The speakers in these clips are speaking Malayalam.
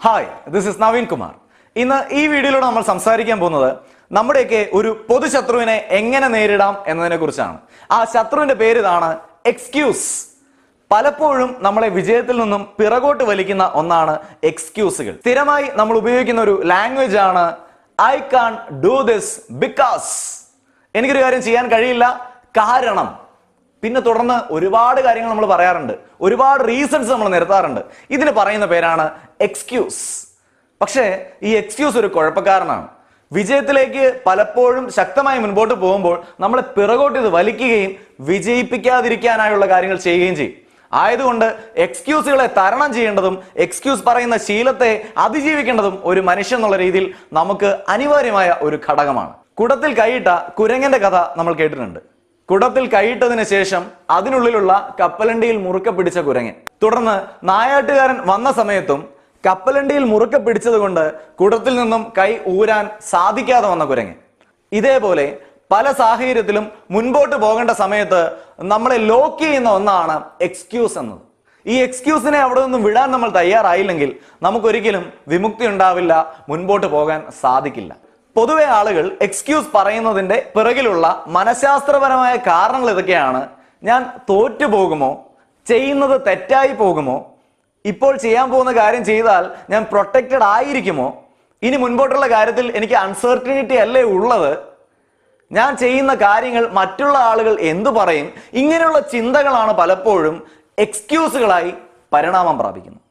Hi this is Naveen Kumar ഇന്ന് ഈ വീഡിയോയിലൂടെ നമ്മൾ സംസാരിക്കാൻ പോകുന്നത് നമ്മുടെയൊക്കെ ഒരു പൊതുശത്രുവിനെ എങ്ങനെ നേരിടാം എന്നതിനെ കുറിച്ചാണ്. ആ ശത്രുവിന്റെ പേര് ഇതാണ് എക്സ്ക്യൂസ് പലപ്പോഴും നമ്മളെ വിജയത്തിൽ നിന്നും പിറകോട്ട് വലിക്കുന്ന ഒന്നാണ് എക്സ്ക്യൂസുകൾ സ്ഥിരമായി നമ്മൾ ഉപയോഗിക്കുന്ന ഒരു ലാംഗ്വേജ് ആണ് I can do this because എനിക്കൊരു കാര്യം ചെയ്യാൻ കഴിയില്ല. കാരണം പിന്നെ തുടർന്ന് ഒരുപാട് കാര്യങ്ങൾ നമ്മൾ പറയാറുണ്ട്. ഒരുപാട് റീസൺസ് നമ്മൾ നിരത്താറുണ്ട്. ഇതിന് പറയുന്ന പേരാണ് എക്സ്ക്യൂസ് പക്ഷേ ഈ എക്സ്ക്യൂസ് ഒരു കുഴപ്പക്കാരനാണ്. വിജയത്തിലേക്ക് പലപ്പോഴും ശക്തമായി മുൻപോട്ട് പോകുമ്പോൾ നമ്മളെ പിറകോട്ട് ഇത് വലിക്കുകയും വിജയിപ്പിക്കാതിരിക്കാനായുള്ള കാര്യങ്ങൾ ചെയ്യുകയും ചെയ്യും. ആയതുകൊണ്ട് എക്സ്ക്യൂസുകളെ തരണം ചെയ്യേണ്ടതും എക്സ്ക്യൂസ് പറയുന്ന ശീലത്തെ അതിജീവിക്കേണ്ടതും ഒരു മനുഷ്യൻ എന്നുള്ള രീതിയിൽ നമുക്ക് അനിവാര്യമായ ഒരു ഘടകമാണ്. കുടത്തിൽ കൈയിട്ട കുരങ്ങന്റെ കഥ നമ്മൾ കേട്ടിട്ടുണ്ട്. കുടത്തിൽ കൈയിട്ടതിന് ശേഷം അതിനുള്ളിലുള്ള കപ്പലണ്ടിയിൽ മുറുക്ക പിടിച്ച കുരങ്ങൻ. തുടർന്ന് നായാട്ടുകാരൻ വന്ന സമയത്തും കപ്പലണ്ടിയിൽ മുറുക്ക പിടിച്ചതുകൊണ്ട് കുടത്തിൽ നിന്നും കൈ ഊരാൻ സാധിക്കാതെ വന്ന കുരങ്ങൻ. ഇതേപോലെ പല സാഹചര്യത്തിലും മുൻപോട്ട് പോകേണ്ട സമയത്ത് നമ്മളെ ലോക്ക് ചെയ്യുന്ന ഒന്നാണ് എക്സ്ക്യൂസ് എന്നത്. ഈ എക്സ്ക്യൂസിനെ അവിടെ നിന്നും വിടാൻ നമ്മൾ തയ്യാറായില്ലെങ്കിൽ നമുക്കൊരിക്കലും വിമുക്തി ഉണ്ടാവില്ല മുൻപോട്ട് പോകാൻ സാധിക്കില്ല. പൊതുവെ ആളുകൾ എക്സ്ക്യൂസ് പറയുന്നതിന്റെ പിറകിലുള്ള മനഃശാസ്ത്രപരമായ കാരണങ്ങൾ ഇതൊക്കെയാണ്. ഞാൻ തോറ്റു പോകുമോ? ചെയ്യുന്നത് തെറ്റായി പോകുമോ? ഇപ്പോൾ ചെയ്യാൻ പോകുന്ന കാര്യം ചെയ്താൽ ഞാൻ പ്രൊട്ടക്റ്റഡ് ആയിരിക്കുമോ? ഇനി മുൻപോട്ടുള്ള കാര്യത്തിൽ എനിക്ക് അൺസർട്ടനിറ്റി അല്ലേ ഉള്ളത്? ഞാൻ ചെയ്യുന്ന കാര്യങ്ങൾ മറ്റുള്ള ആളുകൾ എന്തു പറയും? ഇങ്ങനെയുള്ള ചിന്തകളാണ് പലപ്പോഴും എക്സ്ക്യൂസുകളായി പരിണാമം പ്രാപിക്കുന്നത്.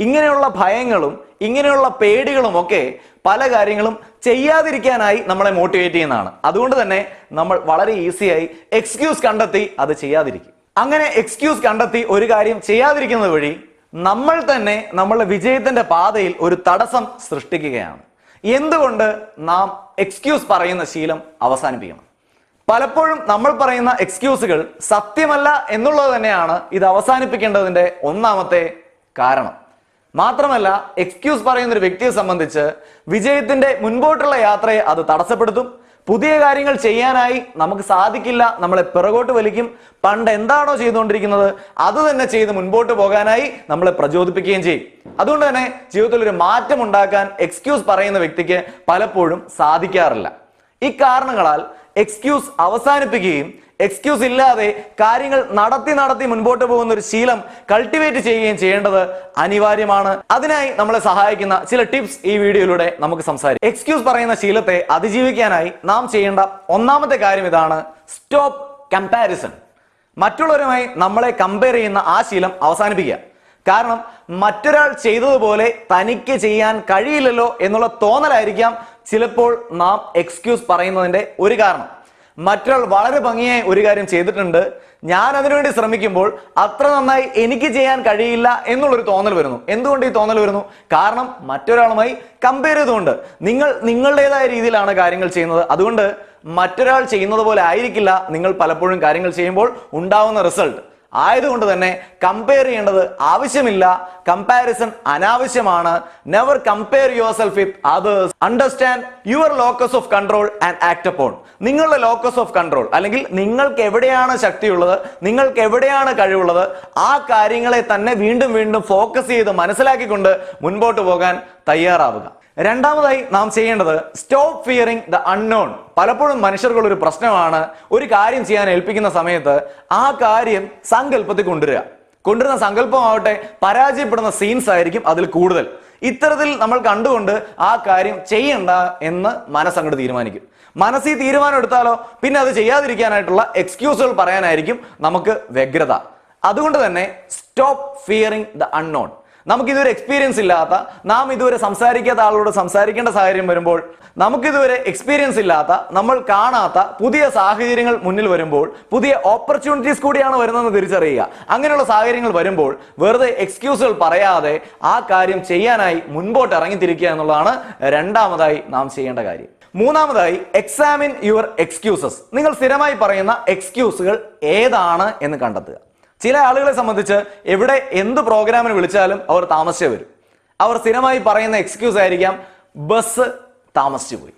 ഇങ്ങനെയുള്ള ഭയങ്ങളും ഇങ്ങനെയുള്ള പേടികളും ഒക്കെ പല കാര്യങ്ങളും ചെയ്യാതിരിക്കാനായി നമ്മളെ മോട്ടിവേറ്റ് ചെയ്യുന്നതാണ്. അതുകൊണ്ട് തന്നെ നമ്മൾ വളരെ ഈസിയായി എക്സ്ക്യൂസ് കണ്ടെത്തി അത് ചെയ്യാതിരിക്കും. അങ്ങനെ എക്സ്ക്യൂസ് കണ്ടെത്തി ഒരു കാര്യം ചെയ്യാതിരിക്കുന്നത് വഴി നമ്മൾ തന്നെ നമ്മളുടെ വിജയത്തിന്റെ പാതയിൽ ഒരു തടസ്സം സൃഷ്ടിക്കുകയാണ്. എന്തുകൊണ്ട് നാം എക്സ്ക്യൂസ് പറയുന്ന ശീലം അവസാനിപ്പിക്കണം? പലപ്പോഴും നമ്മൾ പറയുന്ന എക്സ്ക്യൂസുകൾ സത്യമല്ല എന്നുള്ളത് തന്നെയാണ് ഇത് അവസാനിപ്പിക്കേണ്ടതിന്റെ ഒന്നാമത്തെ കാരണം. മാത്രമല്ല എക്സ്ക്യൂസ് പറയുന്ന ഒരു വ്യക്തിയെ സംബന്ധിച്ച് വിജയത്തിന്റെ മുൻപോട്ടുള്ള യാത്രയെ അത് തടസ്സപ്പെടുത്തും. പുതിയ കാര്യങ്ങൾ ചെയ്യാനായി നമുക്ക് സാധിക്കില്ല നമ്മളെ പിറകോട്ട് വലിക്കും. പണ്ട് എന്താണോ ചെയ്തുകൊണ്ടിരിക്കുന്നത് അത് തന്നെ ചെയ്ത് മുൻപോട്ട് പോകാനായി നമ്മളെ പ്രചോദിപ്പിക്കുകയും ചെയ്യും. അതുകൊണ്ട് തന്നെ ജീവിതത്തിൽ ഒരു മാറ്റം ഉണ്ടാക്കാൻ എക്സ്ക്യൂസ് പറയുന്ന വ്യക്തിക്ക് പലപ്പോഴും സാധിക്കാറില്ല. ഇക്കാരണങ്ങളാൽ എക്സ്ക്യൂസ് അവസാനിപ്പിക്കുകയും എക്സ്ക്യൂസ് ഇല്ലാതെ കാര്യങ്ങൾ നടത്തി നടത്തി മുൻപോട്ട് പോകുന്ന ഒരു ശീലം കൾട്ടിവേറ്റ് ചെയ്യുകയും ചെയ്യേണ്ടത് അനിവാര്യമാണ്. അതിനായി നമ്മളെ സഹായിക്കുന്ന ചില ടിപ്സ് ഈ വീഡിയോയിലൂടെ നമുക്ക് സംസാരിക്കാം. എക്സ്ക്യൂസ് പറയുന്ന ശീലത്തെ അതിജീവിക്കാനായി നാം ചെയ്യേണ്ട ഒന്നാമത്തെ കാര്യം ഇതാണ് സ്റ്റോപ്പ് കമ്പാരിസൺ മറ്റുള്ളവരുമായി നമ്മളെ കമ്പയർ ചെയ്യുന്ന ആ ശീലം അവസാനിപ്പിക്കുക. കാരണം മറ്റൊരാൾ ചെയ്തതുപോലെ തനിക്ക് ചെയ്യാൻ കഴിയില്ലല്ലോ എന്നുള്ള തോന്നലായിരിക്കാം ചിലപ്പോൾ നാം എക്സ്ക്യൂസ് പറയുന്നതിന്റെ ഒരു കാരണം. മറ്റൊരാൾ വളരെ ഭംഗിയായി ഒരു കാര്യം ചെയ്തിട്ടുണ്ട്. ഞാൻ അതിനുവേണ്ടി ശ്രമിക്കുമ്പോൾ അത്ര നന്നായി എനിക്ക് ചെയ്യാൻ കഴിയില്ല എന്നുള്ളൊരു തോന്നൽ വരുന്നു. എന്തുകൊണ്ട് ഈ തോന്നൽ വരുന്നു? കാരണം മറ്റൊരാളുമായി കമ്പയർ ചെയ്തുകൊണ്ട്. നിങ്ങൾ നിങ്ങളുടേതായ രീതിയിലാണ് കാര്യങ്ങൾ ചെയ്യുന്നത്. അതുകൊണ്ട് മറ്റൊരാൾ ചെയ്യുന്നത് പോലെ ആയിരിക്കില്ല നിങ്ങൾ പലപ്പോഴും കാര്യങ്ങൾ ചെയ്യുമ്പോൾ ഉണ്ടാവുന്ന റിസൾട്ട് ആയതുകൊണ്ട് തന്നെ കമ്പയർ ചെയ്യേണ്ടത് ആവശ്യമില്ല. Comparison അനാവശ്യമാണ്. Never compare yourself with others understand your locus of control and act upon നിങ്ങളുടെ ലോക്കസ് ഓഫ് കൺട്രോൾ അല്ലെങ്കിൽ നിങ്ങൾക്ക് എവിടെയാണ് ശക്തിയുള്ളത് നിങ്ങൾക്ക് എവിടെയാണ് കഴിവുള്ളത് ആ കാര്യങ്ങളെ തന്നെ വീണ്ടും വീണ്ടും ഫോക്കസ് ചെയ്ത് മനസ്സിലാക്കിക്കൊണ്ട് മുൻപോട്ട് പോകാൻ തയ്യാറാവുക. രണ്ടാമതായി നാം ചെയ്യേണ്ടത് സ്റ്റോപ്പ് ഫിയറിംഗ് ദ അൺനോൺ പലപ്പോഴും മനുഷ്യർക്കുള്ള ഒരു പ്രശ്നമാണ് ഒരു കാര്യം ചെയ്യാൻ ഏൽപ്പിക്കുന്ന സമയത്ത് ആ കാര്യം സങ്കല്പത്തിൽ കൊണ്ടുവരിക. കൊണ്ടുവരുന്ന സങ്കല്പമാവട്ടെ പരാജയപ്പെടുന്ന സീൻസ് ആയിരിക്കും അതിൽ കൂടുതൽ. ഇത്തരത്തിൽ നമ്മൾ കണ്ടുകൊണ്ട് ആ കാര്യം ചെയ്യണ്ട എന്ന് മനസ്സങ്ങോട്ട് തീരുമാനിക്കും. മനസ്സിൽ തീരുമാനം എടുത്താലോ പിന്നെ അത് ചെയ്യാതിരിക്കാനായിട്ടുള്ള എക്സ്ക്യൂസുകൾ പറയാനായിരിക്കും നമുക്ക് വ്യഗ്രത. അതുകൊണ്ട് തന്നെ സ്റ്റോപ്പ് ഫിയറിംഗ് ദ അൺനോൺ നമുക്ക് ഇതുവരെ എക്സ്പീരിയൻസ് ഇല്ലാത്ത നാം ഇതുവരെ സംസാരിക്കാത്ത ആളോട് സംസാരിക്കേണ്ട സാഹചര്യം വരുമ്പോൾ നമുക്കിതുവരെ എക്സ്പീരിയൻസ് ഇല്ലാത്ത നമ്മൾ കാണാത്ത പുതിയ സാഹചര്യങ്ങൾ മുന്നിൽ വരുമ്പോൾ പുതിയ ഓപ്പർച്യൂണിറ്റീസ് കൂടിയാണ് വരുന്നതെന്ന് തിരിച്ചറിയുക. അങ്ങനെയുള്ള സാഹചര്യങ്ങൾ വരുമ്പോൾ വെറുതെ എക്സ്ക്യൂസുകൾ പറയാതെ ആ കാര്യം ചെയ്യാനായി മുൻപോട്ട് ഇറങ്ങിത്തിരിക്കുക എന്നുള്ളതാണ് രണ്ടാമതായി നാം ചെയ്യേണ്ട കാര്യം. മൂന്നാമതായി എക്സാമിൻ യുവർ എക്സ്ക്യൂസസ് നിങ്ങൾ സ്ഥിരമായി പറയുന്ന എക്സ്ക്യൂസുകൾ ഏതാണ് എന്ന് കണ്ടെത്തുക. ചില ആളുകളെ സംബന്ധിച്ച് എവിടെ എന്ത് പ്രോഗ്രാമിന് വിളിച്ചാലും അവർ താമസിച്ചേ വരും. അവർ സ്ഥിരമായി പറയുന്ന എക്സ്ക്യൂസ് ആയിരിക്കാം ബസ് താമസിച്ചു പോയി.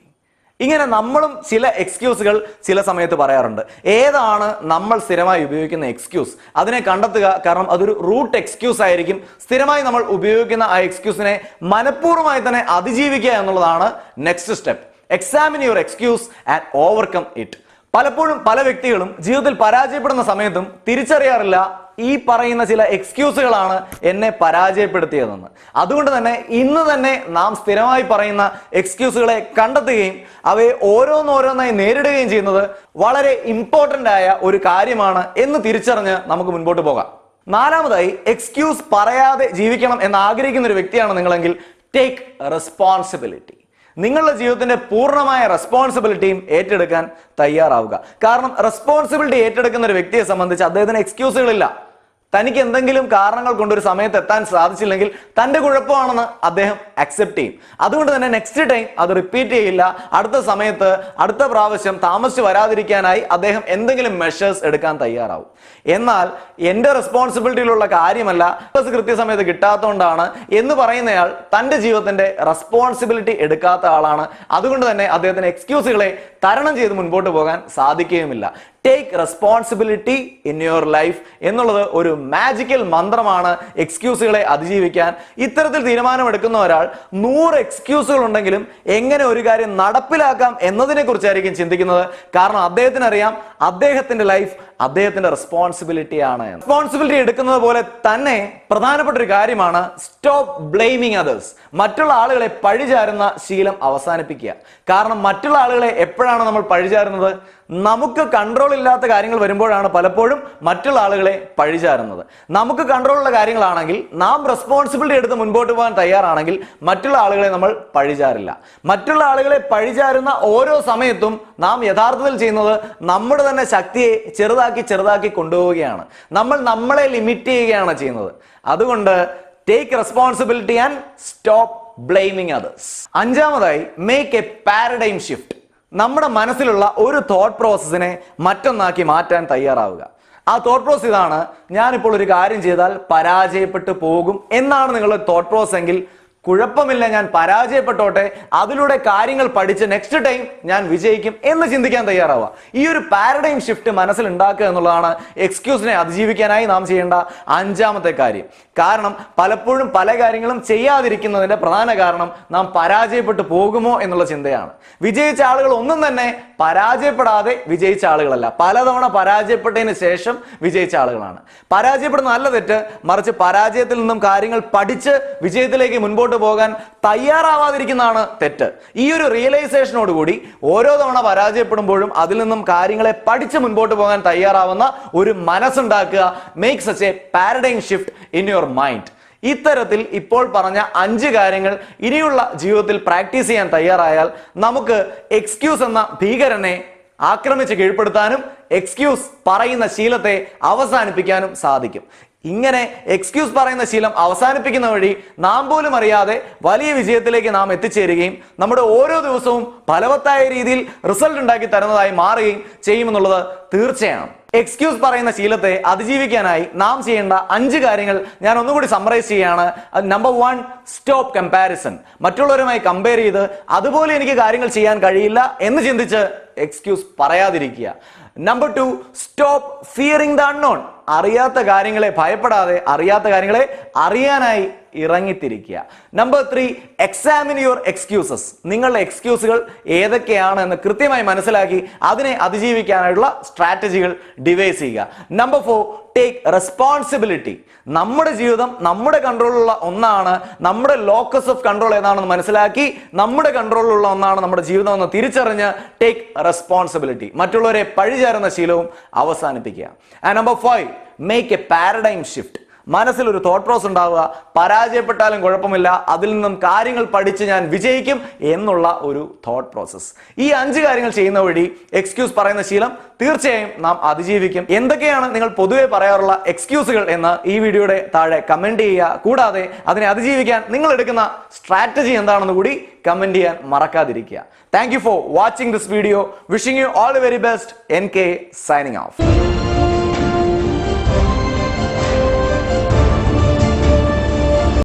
ഇങ്ങനെ നമ്മളും ചില എക്സ്ക്യൂസുകൾ ചില സമയത്ത് പറയാറുണ്ട്. ഏതാണ് നമ്മൾ സ്ഥിരമായി ഉപയോഗിക്കുന്ന എക്സ്ക്യൂസ് അതിനെ കണ്ടെത്തുക കാരണം അതൊരു റൂട്ട് എക്സ്ക്യൂസ് ആയിരിക്കും. സ്ഥിരമായി നമ്മൾ ഉപയോഗിക്കുന്ന ആ എക്സ്ക്യൂസിനെ മനഃപൂർവമായി തന്നെ അതിജീവിക്കുക എന്നുള്ളതാണ് next step examine your excuse and overcome it പലപ്പോഴും പല വ്യക്തികളും ജീവിതത്തിൽ പരാജയപ്പെടുന്ന സമയത്തും തിരിച്ചറിയാറില്ല ഈ പറയുന്ന ചില എക്സ്ക്യൂസുകളാണ് എന്നെ പരാജയപ്പെടുത്തിയതെന്ന്. അതുകൊണ്ട് തന്നെ ഇന്ന് തന്നെ നാം സ്ഥിരമായി പറയുന്ന എക്സ്ക്യൂസുകളെ കണ്ടെത്തുകയും അവയെ ഓരോന്നോരോന്നായി നേരിടുകയും ചെയ്യുന്നത് വളരെ ഇമ്പോർട്ടന്റ് ആയ ഒരു കാര്യമാണ് എന്ന് തിരിച്ചറിഞ്ഞ് നമുക്ക് മുൻപോട്ട് പോകാം. നാലാമതായി എക്സ്ക്യൂസ് പറയാതെ ജീവിക്കണം എന്ന് ആഗ്രഹിക്കുന്ന ഒരു വ്യക്തിയാണ് നിങ്ങളെങ്കിൽ ടേക്ക് റെസ്പോൺസിബിലിറ്റി നിങ്ങളുടെ ജീവിതത്തിന്റെ പൂർണമായ റെസ്പോൺസിബിലിറ്റിയും ഏറ്റെടുക്കാൻ തയ്യാറാവുക. കാരണം റെസ്പോൺസിബിലിറ്റി ഏറ്റെടുക്കുന്ന ഒരു വ്യക്തിയെ സംബന്ധിച്ച് അദ്ദേഹത്തിന് എക്സ്ക്യൂസുകളില്ല തനിക്ക് എന്തെങ്കിലും കാരണങ്ങൾ കൊണ്ട് ഒരു സമയത്ത് എത്താൻ സാധിച്ചില്ലെങ്കിൽ തന്റെ കുഴപ്പമാണെന്ന് അദ്ദേഹം അക്സെപ്റ്റ് ചെയ്യും. അതുകൊണ്ട് തന്നെ നെക്സ്റ്റ് ടൈം അത് റിപ്പീറ്റ് ചെയ്യില്ല. അടുത്ത സമയത്ത് അടുത്ത പ്രാവശ്യം താമസിച്ച് വരാതിരിക്കാനായി അദ്ദേഹം എന്തെങ്കിലും മെഷേഴ്സ് എടുക്കാൻ തയ്യാറാവും. എന്നാൽ എന്റെ റെസ്പോൺസിബിലിറ്റിയിലുള്ള കാര്യമല്ല ബസ് കൃത്യസമയത്ത് കിട്ടാത്തതുകൊണ്ടാണ് എന്ന് പറയുന്നയാൾ തന്റെ ജീവിതത്തിന്റെ റെസ്പോൺസിബിലിറ്റി എടുക്കാത്ത ആളാണ്. അതുകൊണ്ട് തന്നെ അദ്ദേഹത്തിന് എക്സ്ക്യൂസുകളെ തരണം ചെയ്ത് മുൻപോട്ട് പോകാൻ സാധിക്കുകയുമില്ല. Take responsibility in your life എന്നുള്ളത് ഒരു മാജിക്കൽ മന്ത്രമാണ് എക്സ്ക്യൂസുകളെ അതിജീവിക്കാൻ. ഇത്തരത്തിൽ തീരുമാനമെടുക്കുന്ന ഒരാൾ നൂറ് എക്സ്ക്യൂസുകൾ ഉണ്ടെങ്കിലും എങ്ങനെ ഒരു കാര്യം നടപ്പിലാക്കാം എന്നതിനെ കുറിച്ചായിരിക്കും ചിന്തിക്കുന്നത്. കാരണം അദ്ദേഹത്തിന് അറിയാം അദ്ദേഹത്തിന്റെ ലൈഫ് അദ്ദേഹത്തിന്റെ റെസ്പോൺസിബിലിറ്റി ആണ് റെസ്പോൺസിബിലിറ്റി എടുക്കുന്നത് പോലെ തന്നെ പ്രധാനപ്പെട്ട ഒരു കാര്യമാണ് സ്റ്റോപ്പ് ബ്ലെയിമിങ് അതേഴ്സ് മറ്റുള്ള ആളുകളെ പഴിചാരുന്ന ശീലം അവസാനിപ്പിക്കുക. കാരണം മറ്റുള്ള ആളുകളെ എപ്പോഴാണ് നമ്മൾ പഴിചാരുന്നത്? നമുക്ക് കൺട്രോൾ ഇല്ലാത്ത കാര്യങ്ങൾ വരുമ്പോഴാണ് പലപ്പോഴും മറ്റുള്ള ആളുകളെ പഴിചാരുന്നത് നമുക്ക് കൺട്രോൾ ഉള്ള കാര്യങ്ങളാണെങ്കിൽ നാം റെസ്പോൺസിബിലിറ്റി എടുത്ത് മുൻപോട്ട് പോകാൻ തയ്യാറാണെങ്കിൽ മറ്റുള്ള ആളുകളെ നമ്മൾ പഴിചാരില്ല മറ്റുള്ള ആളുകളെ പഴിചാരുന്ന ഓരോ സമയത്തും നാം യഥാർത്ഥത്തിൽ ചെയ്യുന്നത് നമ്മുടെ തന്നെ ശക്തിയെ ചെറുതാക്കി ചെറുതാക്കി കൊണ്ടുപോവുകയാണ്. നമ്മൾ നമ്മളെ ലിമിറ്റ് ചെയ്യുകയാണ് ചെയ്യുന്നത്. അതുകൊണ്ട് take responsibility and stop blaming others അഞ്ചാമതായി മേക്ക് എ പാരഡൈം ഷിഫ്റ്റ് നമ്മുടെ മനസ്സിലുള്ള ഒരു തോട്ട് പ്രോസസ്സിനെ മറ്റൊന്നാക്കി മാറ്റാൻ തയ്യാറാവുക. ആ തോട്ട് പ്രോസസ് ഇതാണ് ഞാനിപ്പോൾ ഒരു കാര്യം ചെയ്താൽ പരാജയപ്പെട്ടു പോകും എന്നാണ് നിങ്ങളുടെ തോട്ട് പ്രോസസ് എങ്കിൽ കുഴപ്പമില്ല ഞാൻ പരാജയപ്പെട്ടോട്ടെ. അതിലൂടെ കാര്യങ്ങൾ പഠിച്ച് നെക്സ്റ്റ് ടൈം ഞാൻ വിജയിക്കും എന്ന് ചിന്തിക്കാൻ തയ്യാറാവുക. ഈ ഒരു പാരഡൈം ഷിഫ്റ്റ് മനസ്സിൽ ഉണ്ടാക്കുക എന്നുള്ളതാണ് എക്സ്ക്യൂസിനെ അതിജീവിക്കാനായി നാം ചെയ്യേണ്ട അഞ്ചാമത്തെ കാര്യം. കാരണം പലപ്പോഴും പല കാര്യങ്ങളും ചെയ്യാതിരിക്കുന്നതിന്റെ പ്രധാന കാരണം നാം പരാജയപ്പെട്ടു പോകുമോ എന്നുള്ള ചിന്തയാണ്. വിജയിച്ച ആളുകൾ ഒന്നും തന്നെ പരാജയപ്പെടാതെ വിജയിച്ച ആളുകളല്ല. പലതവണ പരാജയപ്പെട്ടതിന് ശേഷം വിജയിച്ച ആളുകളാണ്. പരാജയപ്പെടുന്ന നല്ല തെറ്റ് മറിച്ച് പരാജയത്തിൽ നിന്നും കാര്യങ്ങൾ പഠിച്ച് വിജയത്തിലേക്ക് മുൻപോട്ട് പോകാൻ തയ്യാറാവാതിരിക്കുന്നതാണ് തെറ്റ്. ഈ ഒരു റിയലൈസേഷനോട് കൂടി ഓരോ തവണ പരാജയപ്പെടുമ്പോഴും അതിൽ നിന്നും കാര്യങ്ങളെ പഠിച്ച് മുൻപോട്ട് പോകാൻ തയ്യാറാവുന്ന ഒരു മനസ്സുണ്ടാക്കുക make such a paradigm shift in your mind ഇത്തരത്തിൽ ഇപ്പോൾ പറഞ്ഞ അഞ്ച് കാര്യങ്ങൾ ഇനിയുള്ള ജീവിതത്തിൽ പ്രാക്ടീസ് ചെയ്യാൻ തയ്യാറായാൽ നമുക്ക് എക്സ്ക്യൂസ് എന്ന ഭീകരനെ ആക്രമിച്ച് കീഴ്പ്പെടുത്താനും എക്സ്ക്യൂസ് പറയുന്ന ശീലത്തെ അവസാനിപ്പിക്കാനും സാധിക്കും. ഇങ്ങനെ എക്സ്ക്യൂസ് പറയുന്ന ശീലം അവസാനിപ്പിക്കുന്ന വഴി നാം പോലും അറിയാതെ വലിയ വിജയത്തിലേക്ക് നാം എത്തിച്ചേരുകയും നമ്മുടെ ഓരോ ദിവസവും ഫലവത്തായ രീതിയിൽ റിസൾട്ട് ഉണ്ടാക്കി തരുന്നതായി മാറുകയും ചെയ്യുമെന്നുള്ളത് തീർച്ചയാണ്. എക്സ്ക്യൂസ് പറയുന്ന ശീലത്തെ അതിജീവിക്കാനായി നാം ചെയ്യേണ്ട അഞ്ച് കാര്യങ്ങൾ ഞാൻ ഒന്നുകൂടി സമ്മറൈസ് ചെയ്യാണ് നമ്പർ വൺ സ്റ്റോപ്പ് കമ്പാരിസൺ മറ്റുള്ളവരുമായി കമ്പയർ ചെയ്ത് അതുപോലെ എനിക്ക് കാര്യങ്ങൾ ചെയ്യാൻ കഴിയില്ല എന്ന് ചിന്തിച്ച് excuse പറയാതിരിക്കുക. Number two stop fearing the unknown അറിയാത്ത കാര്യങ്ങളെ ഭയപ്പെടാതെ അറിയാത്ത കാര്യങ്ങളെ അറിയാനായി ഇറങ്ങിത്തിരിക്കുക. Number three examine your excuses നിങ്ങളുടെ എക്സ്ക്യൂസുകൾ ഏതൊക്കെയാണ് എന്ന് കൃത്യമായി മനസ്സിലാക്കി അതിനെ അതിജീവിക്കാനായിട്ടുള്ള സ്ട്രാറ്റജികൾ ഡിവൈസ് ചെയ്യുക. നമ്പർ ഫോർ ടേക്ക് റെസ്പോൺസിബിലിറ്റി നമ്മുടെ ജീവിതം നമ്മുടെ കൺട്രോളിലുള്ള ഒന്നാണ്. നമ്മുടെ ലോക്കസ് ഓഫ് കൺട്രോൾ ഏതാണെന്ന് മനസ്സിലാക്കി നമ്മുടെ കൺട്രോളിലുള്ള ഒന്നാണ് നമ്മുടെ ജീവിതം എന്ന് തിരിച്ചറിഞ്ഞ് ടേക്ക് റെസ്പോൺസിബിലിറ്റി മറ്റുള്ളവരെ പഴിചേരുന്ന ശീലവും അവസാനിപ്പിക്കുക. And number five make a paradigm shift മനസ്സിൽ ഒരു തോട്ട് പ്രോസ് ഉണ്ടാവുക. പരാജയപ്പെട്ടാലും കുഴപ്പമില്ല. അതിൽ നിന്നും കാര്യങ്ങൾ പഠിച്ച് ഞാൻ വിജയിക്കും എന്നുള്ള ഒരു തോട്ട് പ്രോസസ്സ് ഈ അഞ്ച് കാര്യങ്ങൾ ചെയ്യുന്ന വഴി എക്സ്ക്യൂസ് പറയുന്ന ശീലം തീർച്ചയായും നാം അതിജീവിക്കും. എന്തൊക്കെയാണ് നിങ്ങൾ പൊതുവെ പറയാറുള്ള എക്സ്ക്യൂസുകൾ എന്ന് ഈ വീഡിയോയുടെ താഴെ കമന്റ് ചെയ്യുക. കൂടാതെ അതിനെ അതിജീവിക്കാൻ നിങ്ങൾ എടുക്കുന്ന സ്ട്രാറ്റജി എന്താണെന്ന് കൂടി കമന്റ് ചെയ്യാൻ മറക്കാതിരിക്കുക. Thank for watching this video wishing you all the very best N K signing off